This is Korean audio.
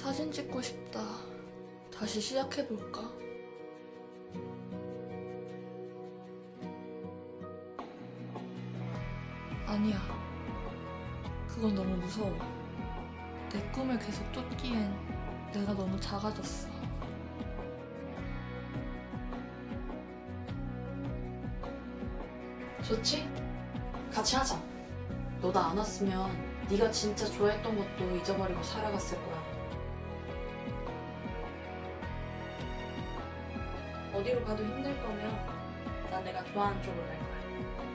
사진 찍고 싶다. 다시 시작해볼까? 아니야. 그건 너무 무서워. 내 꿈을 계속 쫓기엔 내가 너무 작아졌어. 좋지? 같이 하자. 너 나 안 왔으면 네가 진짜 좋아했던 것도 잊어버리고 살아갔을 거야. 어디로 가도 힘들 거면 난 내가 좋아하는 쪽으로 갈 거야.